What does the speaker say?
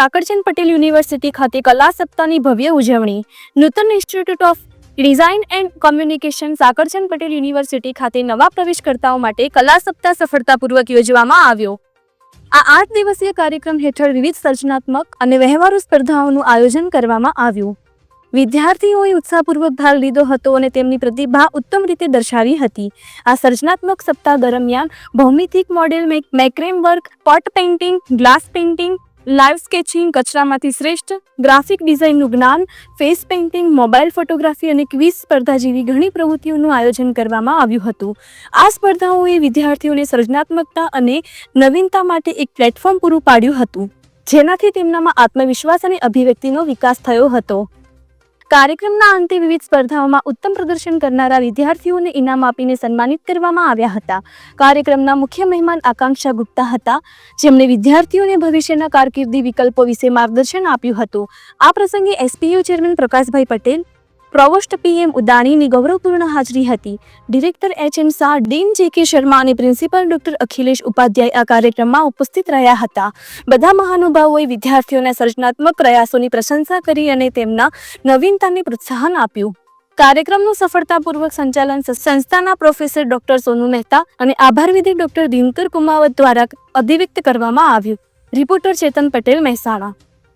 Sakarchand Patel university ખાતે કલા સપ્તાહની ભવ્ય ઉજવણી. Nutan institute of design and communication Sakarchand Patel university ખાતે નવા પ્રવેશકર્તાઓ માટે કલા સપ્તાહ સફળતાપૂર્વક યોજવામાં આવ્યો. આ આઠ દિવસીય કાર્યક્રમ હેઠળ વિવિધ સર્જનાત્મક અને વ્યવહારુ સ્પર્ધાઓનું આયોજન કરવામાં આવ્યું. વિદ્યાર્થીઓએ ઉત્સાહપૂર્વક ભાગ લીધો હતો અને તેમની પ્રતિભા ઉત્તમ રીતે દર્શાવી હતી. આ સર્જનાત્મક સપ્તાહ દરમિયાન ભૌમિતિક model macrame work, pot painting, glass painting live sketching કચરામાંથી શ્રેષ્ઠ ગ્રાફિક ડિઝાઇનનું જ્ઞાન ફેસ પેઇન્ટિંગ મોબાઈલ ફોટોગ્રાફી અને ક્વિઝ સ્પર્ધા જેવી ઘણી પ્રવૃત્તિઓનું આયોજન કરવામાં આવ્યું હતું. આ સ્પર્ધાઓએ વિદ્યાર્થીઓને સર્જનાત્મકતા અને નવીનતા માટે એક પ્લેટફોર્મ પૂરું પાડ્યું હતું, જેનાથી તેમનામાં આત્મવિશ્વાસ અને અભિવ્યક્તિનો વિકાસ થયો હતો. કાર્યક્રમના અંતે વિવિધ સ્પર્ધાઓમાં ઉત્તમ પ્રદર્શન કરનારા વિદ્યાર્થીઓને ઇનામ આપીને સન્માનિત કરવામાં આવ્યા હતા. કાર્યક્રમના મુખ્ય મહેમાન આકાંક્ષા ગુપ્તા હતા. જેમણે વિદ્યાર્થીઓને ભવિષ્યના કારકિર્દી વિકલ્પો વિશે માર્ગદર્શન આપ્યું હતું. આ પ્રસંગે SPU chairman Prakashbhai Patel provost PM ઉદાણીની ગૌરવપૂર્ણ હાજરી હતી. Director H M Shah, dean J K Sharma અને પ્રિન્સિપાલ ડોક્ટર અખિલેશ ઉપાધ્યાય આ કાર્યક્રમમાં ઉપસ્થિત રહ્યા હતા. બધા મહાનુભાવોએ વિદ્યાર્થીઓના સર્જનાત્મક પ્રયાસોની પ્રશંસા કરી અને તેમના નવીનતાને પ્રોત્સાહન આપ્યું. કાર્યક્રમનું સફળતાપૂર્વક સંચાલન સંસ્થાના પ્રોફેસર ડોક્ટર સોનુ મહેતા અને આભાર વિધિ ડોક્ટર દિનકર કુમાવત દ્વારા અધિવ્યક્ત કરવામાં આવ્યું. રિપોર્ટર ચેતન પટેલ મહેસાણા.